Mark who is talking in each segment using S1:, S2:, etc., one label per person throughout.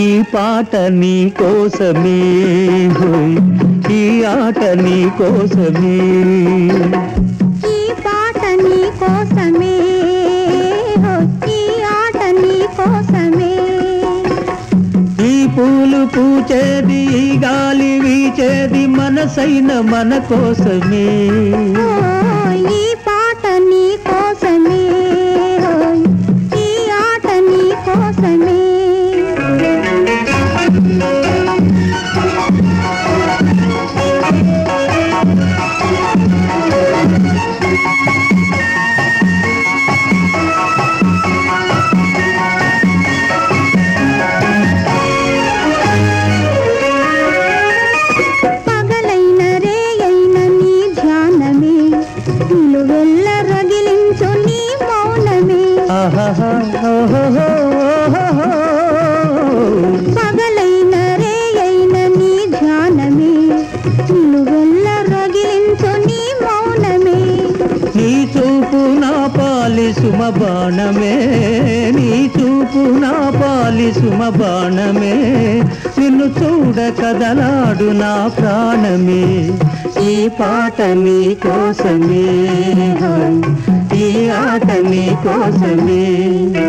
S1: ఈ పాట నీ కోసమే హోయ్ ఈ ఆట నీ కోసమే.
S2: ఈ పాట నీ కోసమే
S1: వీచేది మనసైన మన కోసమే బాణమే నీ చూపు నా పాలి సుమ బాణమే. నిన్ను చూడ కదలాడు నా ప్రాణమే. ఈ పాట నీ కోసమే. ఈ ఆట నీ కోసమే.
S2: నీ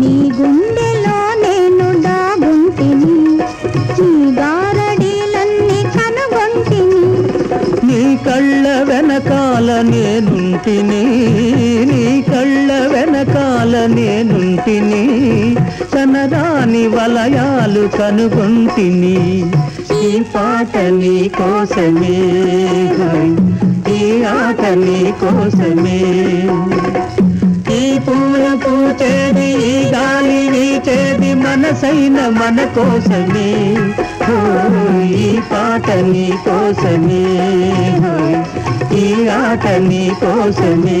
S2: నీ గుండెలో నేను దాగుంటిని నీ గారడీలన్నీ కనుగొంటిని.
S1: నీ కళ్ళ వెనకాల నేనుంటిని నీ కళ్ళ వెనకాల నేనుంటిని కనరాని వలయాలు కనుగొంటిని. ఈ పాట నీ కోసమే హోయ్, ఆట నీ కోసమే. ఈ పూలు పూచేది ఈ గాలి వీచేది మనసైన మన కోసమే. ఈ పాట నీ కోసమే ఈ ఆట నీ కోసమే.